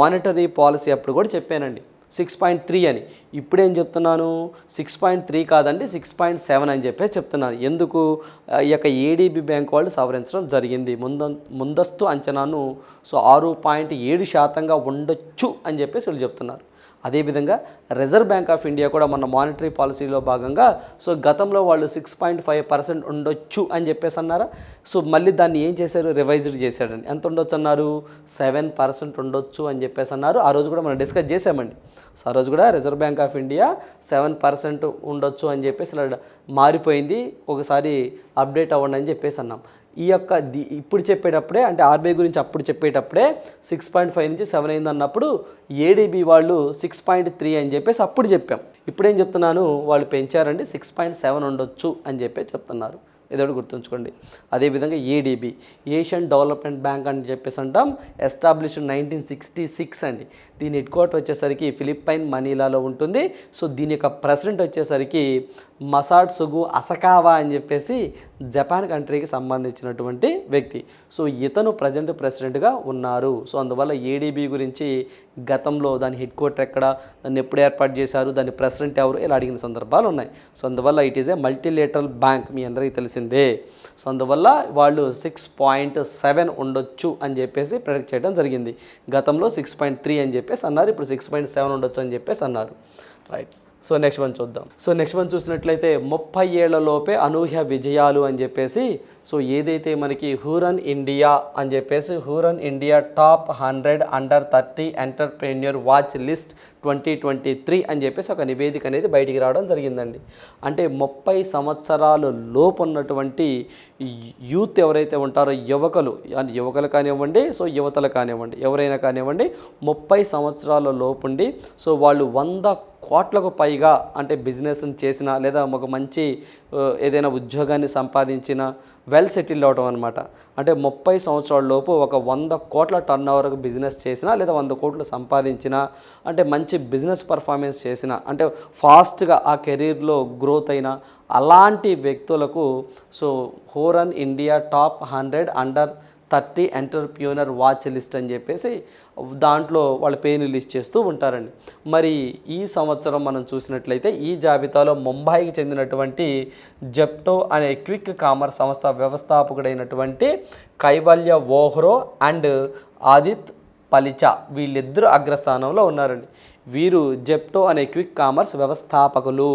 A: మానిటరీ పాలసీ అప్పుడు కూడా చెప్పానండి. సిక్స్ పాయింట్ త్రీ అని. ఇప్పుడేం చెప్తున్నాను? సిక్స్ పాయింట్ త్రీ కాదండి సిక్స్ పాయింట్ సెవెన్ అని చెప్పేసి చెప్తున్నాను. ఎందుకు? ఈ యొక్క ఏడీబీ బ్యాంక్ వాళ్ళు సవరించడం జరిగింది. ముంద ముందస్తు అంచనాను సో ఆరు పాయింట్ ఏడు శాతంగా ఉండొచ్చు అని చెప్పేసి వీళ్ళు చెప్తున్నారు. అదేవిధంగా రిజర్వ్ బ్యాంక్ ఆఫ్ ఇండియా కూడా మన మానిటరీ పాలసీలో భాగంగా సో గతంలో వాళ్ళు సిక్స్ పాయింట్ ఫైవ్ పర్సెంట్ ఉండొచ్చు అని చెప్పేసి అన్నారా? సో మళ్ళీ దాన్ని ఏం చేశారు? రివైజ్డ్ చేశాడని ఎంత ఉండొచ్చు అన్నారు? సెవెన్ పర్సెంట్ ఉండొచ్చు అని చెప్పేసి అన్నారు. ఆ రోజు కూడా మనం డిస్కస్ చేసామండి సో ఆ రోజు కూడా reserve bank of India seven percent ఉండొచ్చు అని చెప్పేసి ఇలా మారిపోయింది. ఒకసారి అప్డేట్ అవ్వండి అని చెప్పేసి అన్నాం. ఈ యొక్క ది ఇప్పుడు చెప్పేటప్పుడే అంటే ఆర్బీఐ గురించి అప్పుడు చెప్పేటప్పుడే సిక్స్ పాయింట్ ఫైవ్ నుంచి సెవెన్ అయింది అన్నప్పుడు ఏడీబీ వాళ్ళు సిక్స్ పాయింట్ త్రీ అని చెప్పేసి అప్పుడు చెప్పాం. ఇప్పుడేం చెప్తున్నాను వాళ్ళు పెంచారండి సిక్స్ పాయింట్ సెవెన్ ఉండొచ్చు అని చెప్పి చెప్తున్నారు. ఏదోటి గుర్తుంచుకోండి. అదేవిధంగా ఏడీబీ ఏషియన్ డెవలప్మెంట్ బ్యాంక్ అని చెప్పేసి అంటాం ఎస్టాబ్లిష్ నైన్టీన్ సిక్స్టీ సిక్స్ అండి. దీని హెడ్ క్వార్టర్ వచ్చేసరికి ఫిలిప్పైన్ మనీలాలో ఉంటుంది. సో దీని యొక్క ప్రెసిడెంట్ వచ్చేసరికి మసాడ్ సుగు అసకావా అని చెప్పేసి జపాన్ కంట్రీకి సంబంధించినటువంటి వ్యక్తి. సో ఇతను ప్రజెంట్ ప్రెసిడెంట్గా ఉన్నారు. సో అందువల్ల ఏడీబీ గురించి గతంలో దాని హెడ్ క్వార్టర్ ఎక్కడ దాన్ని ఎప్పుడు ఏర్పాటు చేశారు దాని ప్రెసిడెంట్ ఎవరు ఇలా అడిగిన సందర్భాలు ఉన్నాయి. సో అందువల్ల it is a multilateral bank మీ అందరికీ తెలిసిందే. సో అందువల్ల వాళ్ళు సిక్స్ పాయింట్ సెవెన్ ఉండొచ్చు అని చెప్పేసి ప్రొడక్ట్ చేయడం జరిగింది. గతంలో సిక్స్ పాయింట్ త్రీ అని చెప్పేసి అన్నారు ఇప్పుడు సిక్స్ పాయింట్ సెవెన్ ఉండొచ్చు అని చెప్పేసి అన్నారు. రైట్ సో నెక్స్ట్ వన్ చూద్దాం. సో నెక్స్ట్ వన్ చూసినట్లయితే ముప్పై ఏళ్ళలోపే అనూహ్య విజయాలు అని చెప్పేసి సో ఏదైతే మనకి హూరన్ ఇండియా అని చెప్పేసి Hurun India top hundred under thirty entrepreneur watch list twenty twenty three అని చెప్పేసి ఒక నివేదిక అనేది బయటికి రావడం జరిగిందండి. అంటే ముప్పై సంవత్సరాలు లోపు ఉన్నటువంటి యూత్ ఎవరైతే ఉంటారో యువకులు యువకులు కానివ్వండి సో యువతలు కానివ్వండి ఎవరైనా కానివ్వండి ముప్పై సంవత్సరాల లోపుండి సో వాళ్ళు వంద కోట్లకు పైగా అంటే బిజినెస్ని చేసిన లేదా ఒక మంచి ఏదైనా ఉద్యోగాన్ని సంపాదించిన వెల్ సెటిల్ అవడం అనమాట అంటే ముప్పై సంవత్సరాల లోపు ఒక వంద కోట్ల టర్న్ ఓవర్కి బిజినెస్ చేసినా లేదా వంద కోట్లు సంపాదించినా అంటే మంచి బిజినెస్ పర్ఫార్మెన్స్ చేసిన అంటే ఫాస్ట్గా ఆ కెరీర్లో గ్రోత్ అయిన అలాంటి వ్యక్తులకు so Hurun India top hundred under thirty entrepreneur watch list అని చెప్పేసి దాంట్లో వాళ్ళ పేరుని లిస్ట్ చేస్తూ ఉంటారండి. మరి ఈ సంవత్సరం మనం చూసినట్లయితే ఈ జాబితాలో ముంబాయికి చెందినటువంటి జెప్టో అనే క్విక్ కామర్స్ సంస్థ వ్యవస్థాపకుడైనటువంటి కైవల్య ఓహ్రో అండ్ ఆదిత్ పలిచా వీళ్ళిద్దరూ అగ్రస్థానంలో ఉన్నారండి. వీరు జెప్టో అనే క్విక్ కామర్స్ వ్యవస్థాపకులు.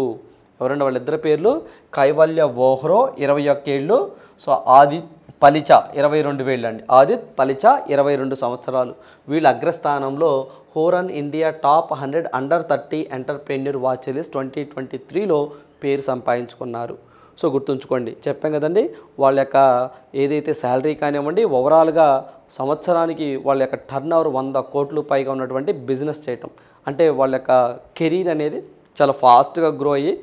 A: ఎవరండి వాళ్ళిద్దరి పేర్లు? కైవల్య ఓహ్రో ఇరవై ఒక్కేళ్ళు సో ఆదిత్ పలిచ ఇరవై రెండు వేళ్ళు అండి ఆదిత్ పలిచ ఇరవై రెండు సంవత్సరాలు. వీళ్ళ అగ్రస్థానంలో Hurun India top hundred under thirty entrepreneur watch list twenty twenty త్రీలో పేరు సంపాదించుకున్నారు. సో గుర్తుంచుకోండి. చెప్పాం కదండి వాళ్ళ యొక్క ఏదైతే శాలరీ కానివ్వండి ఓవరాల్గా సంవత్సరానికి వాళ్ళ యొక్క టర్న్ ఓవర్ వంద కోట్లు పైగా ఉన్నటువంటి బిజినెస్ చేయటం. అంటే వాళ్ళ యొక్క కెరీర్ అనేది చాలా ఫాస్ట్గా గ్రో అయ్యి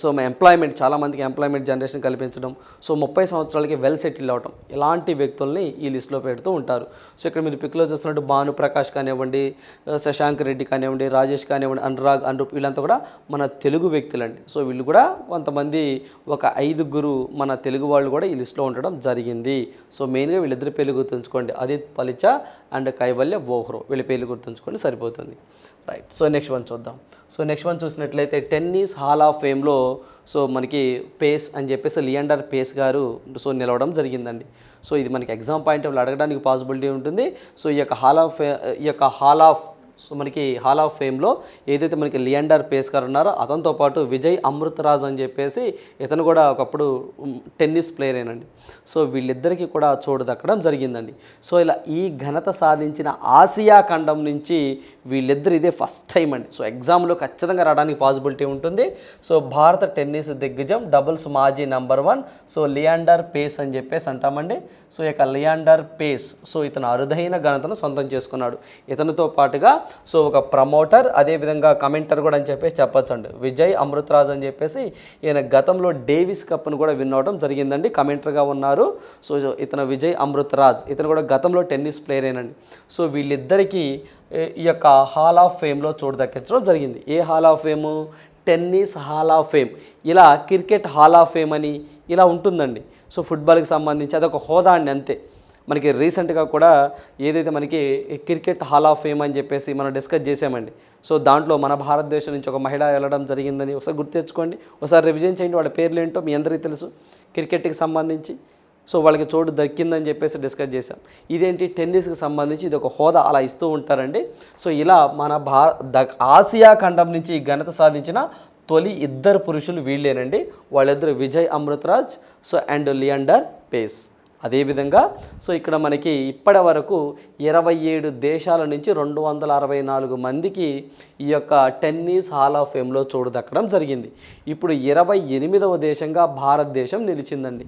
A: సో మా ఎంప్లాయ్మెంట్ చాలామందికి ఎంప్లాయ్మెంట్ జనరేషన్ కల్పించడం సో ముప్పై సంవత్సరాలకి వెల్ సెటిల్ అవడం ఇలాంటి వ్యక్తుల్ని ఈ లిస్ట్లో పెడుతూ ఉంటారు. సో ఇక్కడ మీరు పిక్లో చూస్తున్నట్టు భాను ప్రకాష్ కానివ్వండి శశాంక్ రెడ్డి కానివ్వండి రాజేష్ కానివ్వండి అనురాగ్ అనురూప్ వీళ్ళంతా కూడా మన తెలుగు వ్యక్తులండి. సో వీళ్ళు కూడా కొంతమంది ఒక ఐదుగురు మన తెలుగు వాళ్ళు కూడా ఈ లిస్ట్లో ఉండడం జరిగింది. సో మెయిన్గా వీళ్ళిద్దరి పేర్లు గుర్తుంచుకోండి. అదిత్ పలిచ అండ్ కైవల్య ఓహ్రో వీళ్ళ పేర్లు గుర్తుంచుకోండి సరిపోతుంది. రైట్ సో నెక్స్ట్ వన్ చూద్దాం. సో నెక్స్ట్ వన్ చూసినట్లయితే టెన్నిస్ హాల్ ఆఫ్ ఫేమ్లో సో మనకి పేస్ అని చెప్పేసి లియండర్ పేస్ గారు సో నిలవడం జరిగిందండి. సో ఇది మనకి ఎగ్జామ్ పాయింట్ ఆఫ్ అడగడానికి పాసిబిలిటీ ఉంటుంది. సో ఈ యొక్క హాల్ ఆఫ్ ఈ యొక్క హాల్ ఆఫ్ సో మనకి హాల్ ఆఫ్ ఫేమ్లో ఏదైతే మనకి లియాండర్ పేస్ ఉన్నారో అతనితో పాటు విజయ్ అమృతరాజ్ అని చెప్పేసి ఇతను కూడా ఒకప్పుడు టెన్నిస్ టెన్నిస్ ప్లేయరేనండి సో వీళ్ళిద్దరికీ కూడా చోటు దక్కడం జరిగిందండి. సో ఇలా ఈ ఘనత సాధించిన ఆసియా ఖండం నుంచి వీళ్ళిద్దరు ఇదే ఫస్ట్ టైం అండి. సో ఎగ్జామ్లో ఖచ్చితంగా రావడానికి పాసిబిలిటీ ఉంటుంది. సో భారత టెన్నిస్ దిగ్గజం డబుల్స్ మాజీ number one so Leander Paes అని చెప్పేసి అంటామండి. సో ఇక లియాండర్ పేస్ సో ఇతను అరుదైన ఘనతను సొంతం చేసుకున్నాడు. ఇతనితో పాటుగా సో ఒక ప్రమోటర్ అదేవిధంగా కమెంటర్ కూడా అని చెప్పేసి చెప్పొచ్చండి. విజయ్ అమృతరాజ్ అని చెప్పేసి ఈయన గతంలో డేవిస్ కప్ను కూడా విన్ అవడం జరిగిందండి. కమెంటర్గా ఉన్నారు. సో ఇతను విజయ్ అమృతరాజ్. ఇతను కూడా గతంలో టెన్నిస్ ప్లేయరేనండి సో వీళ్ళిద్దరికీ ఈ యొక్క హాల్ ఆఫ్ ఫేమ్లో చోటు దక్కించడం జరిగింది. ఏ hall of fame? Tennis hall of fame. ఇలా క్రికెట్ హాల్ ఆఫ్ ఫేమ్ అని ఇలా ఉంటుందండి. సో ఫుట్బాల్కి సంబంధించి అదొక హోదా అండి అంతే. మనకి రీసెంట్గా కూడా ఏదైతే మనకి క్రికెట్ హాల్ ఆఫ్ ఫేమ్ అని చెప్పేసి మనం డిస్కస్ చేసామండి సో దాంట్లో మన భారతదేశం నుంచి ఒక మహిళ వెళ్ళడం జరిగిందని ఒకసారి గుర్తు తెచ్చుకోండి. ఒకసారి రివిజన్ చేయండి వాళ్ళ పేర్లు ఏంటో మీ అందరికీ తెలుసు. క్రికెట్కి సంబంధించి. సో వాళ్ళకి చోటు దక్కిందని చెప్పేసి డిస్కస్ చేశాం. ఇదేంటి? టెన్నిస్కి సంబంధించి ఇది ఒక హోదా అలా ఇస్తూ ఉంటారండి. సో ఇలా మన భా ద ఆసియా ఖండం నుంచి ఘనత సాధించిన తొలి ఇద్దరు పురుషులు వీళ్ళేనండి. వాళ్ళిద్దరు విజయ్ అమృతరాజ్ సో అండ్ లియాండర్ పేస్. అదేవిధంగా సో ఇక్కడ మనకి ఇప్పటి వరకు ఇరవై ఏడు దేశాల నుంచి రెండు వందల అరవై నాలుగు మందికి ఈ యొక్క టెన్నిస్ హాల్ ఆఫ్ ఫేమ్లో చోటు దక్కడం జరిగింది. ఇప్పుడు ఇరవై ఎనిమిదవ దేశంగా భారతదేశం నిలిచిందండి.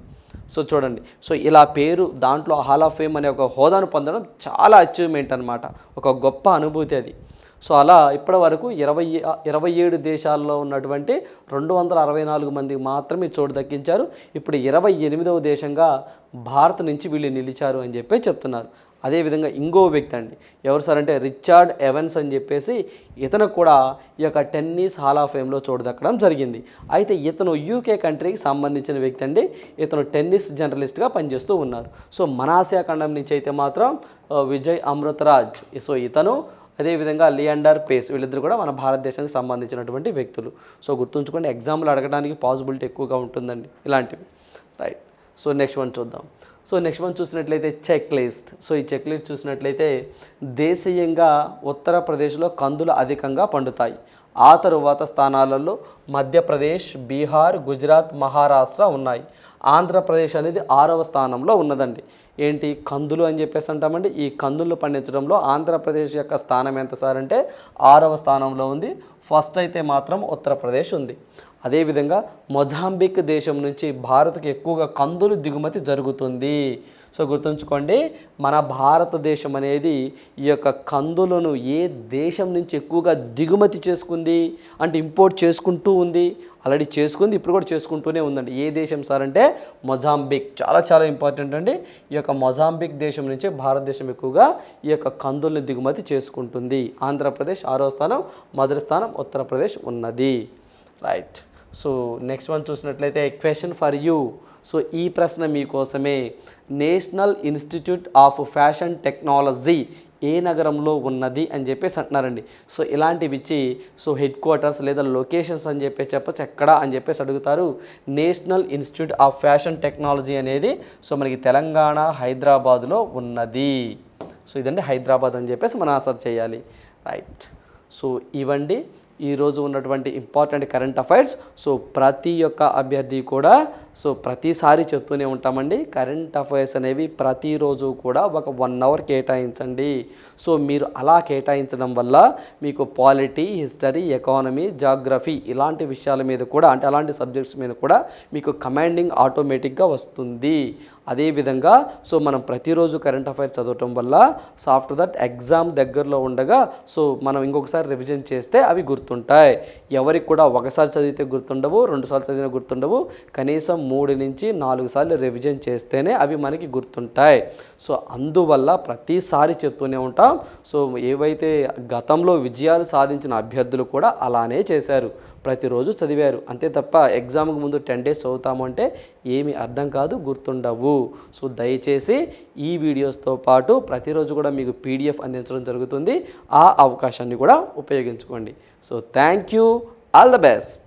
A: సో చూడండి సో ఇలా పేరు దాంట్లో హాల్ ఆఫ్ ఫేమ్ అనే ఒక హోదాను పొందడం చాలా అచీవ్మెంట్ అనమాట ఒక గొప్ప అనుభూతి అది. సో అలా ఇప్పటి వరకు ఇరవై ఇరవై ఏడు దేశాల్లో ఉన్నటువంటి రెండు వందల అరవై నాలుగు మందికి మాత్రమే చోటు దక్కించారు. ఇప్పుడు ఇరవై ఎనిమిదవ దేశంగా భారత్ నుంచి వీళ్ళు నిలిచారు అని చెప్పి చెప్తున్నారు. అదేవిధంగా ఇంకో వ్యక్తి అండి. ఎవరు సార్ అంటే రిచార్డ్ ఎవెన్స్ అని చెప్పేసి ఇతను కూడా ఈ యొక్క టెన్నిస్ హాల్ ఆఫ్ ఫేమ్లో చోటు దక్కడం జరిగింది. అయితే ఇతను యూకే కంట్రీకి సంబంధించిన వ్యక్తి అండి. ఇతను టెన్నిస్ జర్నలిస్ట్గా పనిచేస్తూ ఉన్నారు. సో మన ఆసియా ఖండం నుంచి అయితే మాత్రం విజయ్ అమృతరాజ్. సో ఇతను అదేవిధంగా లియాండర్ పేస్ వీళ్ళిద్దరు కూడా మన భారతదేశానికి సంబంధించినటువంటి వ్యక్తులు. సో గుర్తుంచుకోండి ఎగ్జామ్లు అడగడానికి పాసిబిలిటీ ఎక్కువగా ఉంటుందండి ఇలాంటివి. రైట్ సో నెక్స్ట్ వన్ చూద్దాం. సో నెక్స్ట్ వన్ చూసినట్లయితే చెక్ లిస్ట్ సో ఈ చెక్ లిస్ట్ చూసినట్లయితే దేశీయంగా ఉత్తరప్రదేశ్లో కందులు అధికంగా పండుతాయి. ఆ తరువాత స్థానాలలో మధ్యప్రదేశ్ బీహార్ గుజరాత్ మహారాష్ట్ర ఉన్నాయి. ఆంధ్రప్రదేశ్ అనేది ఆరవ స్థానంలో ఉన్నదండి. ఏంటి కందులు అని చెప్పేసి అంటామండి. ఈ కందులు పండించడంలో ఆంధ్రప్రదేశ్ యొక్క స్థానం ఎంత సార్ అంటే ఆరవ స్థానంలో ఉంది. ఫస్ట్ అయితే మాత్రం ఉత్తరప్రదేశ్ ఉంది. అదేవిధంగా మొజాంబిక్ దేశం నుంచి భారత్కి ఎక్కువగా కందులు దిగుమతి జరుగుతుంది. సో గుర్తుంచుకోండి మన భారతదేశం అనేది ఈ యొక్క కందులను ఏ దేశం నుంచి ఎక్కువగా దిగుమతి చేసుకుంది అంటే ఇంపోర్ట్ చేసుకుంటూ ఉంది ఆల్రెడీ చేసుకుంది ఇప్పుడు కూడా చేసుకుంటూనే ఉందండి. ఏ దేశం సార్ అంటే మొజాంబిక్. చాలా చాలా ఇంపార్టెంట్ అండి. ఈ యొక్క మొజాంబిక్ దేశం నుంచే భారతదేశం ఎక్కువగా ఈ యొక్క కందుల్ని దిగుమతి చేసుకుంటుంది. ఆంధ్రప్రదేశ్ ఆరో స్థానం మొదటి స్థానం ఉత్తరప్రదేశ్ ఉన్నది. రైట్. సో నెక్స్ట్ వన్ చూసినట్లయితే క్వశ్చన్ ఫర్ యూ సో ఈ ప్రశ్న మీకోసమే national institute of fashion technology ఏ నగరంలో ఉన్నది అని చెప్పేసి అంటున్నారండి. సో ఇలాంటివి ఇచ్చి సో హెడ్ క్వార్టర్స్ లేదా లొకేషన్స్ అని చెప్పేసి చెప్పచ్చు ఎక్కడ అని చెప్పేసి అడుగుతారు. National institute of fashion technology అనేది సో మనకి తెలంగాణ హైదరాబాద్లో ఉన్నది. సో ఇదండి హైదరాబాద్ అని చెప్పేసి మనం ఆన్సర్ చేయాలి. రైట్ సో ఇవండి ఈరోజు ఉన్నటువంటి ఇంపార్టెంట్ కరెంట్ అఫైర్స్ సో ప్రతి ఒక్క అభ్యర్థి కూడా సో ప్రతిసారి చెప్తూనే ఉంటామండి. కరెంట్ అఫైర్స్ అనేవి ప్రతిరోజు కూడా ఒక వన్ అవర్ కేటాయించండి. సో మీరు అలా కేటాయించడం వల్ల మీకు పాలిటీ హిస్టరీ ఎకానమీ జాగ్రఫీ ఇలాంటి విషయాల మీద కూడా అంటే అలాంటి సబ్జెక్ట్స్ మీద కూడా మీకు కమాండింగ్ ఆటోమేటిక్గా వస్తుంది. అదేవిధంగా సో మనం ప్రతిరోజు కరెంట్ అఫైర్స్ చదవటం వల్ల సో ఆఫ్టర్ దట్ ఎగ్జామ్ దగ్గరలో ఉండగా సో మనం ఇంకొకసారి రివిజన్ చేస్తే అవి గుర్తుంటాయి. ఎవరికి కూడా ఒకసారి చదివితే గుర్తుండవు రెండుసార్లు చదివినా గుర్తుండవు. కనీసం మూడు నుంచి నాలుగు సార్లు రివిజన్ చేస్తేనే అవి మనకి గుర్తుంటాయి. సో అందువల్ల ప్రతిసారి చెప్తూనే ఉంటాం. సో ఏవైతే గతంలో విజయాలు సాధించిన అభ్యర్థులు కూడా అలానే చేశారు. ప్రతిరోజు చదివారు. అంతే తప్ప ఎగ్జామ్కి ముందు టెన్ డేస్ చదువుతామంటే ఏమి అర్థం కాదు గుర్తుండవు. సో దయచేసి ఈ వీడియోస్తో పాటు ప్రతిరోజు కూడా మీకు పీడిఎఫ్ అందించడం జరుగుతుంది. ఆ అవకాశాన్ని కూడా ఉపయోగించుకోండి. So thank you all the best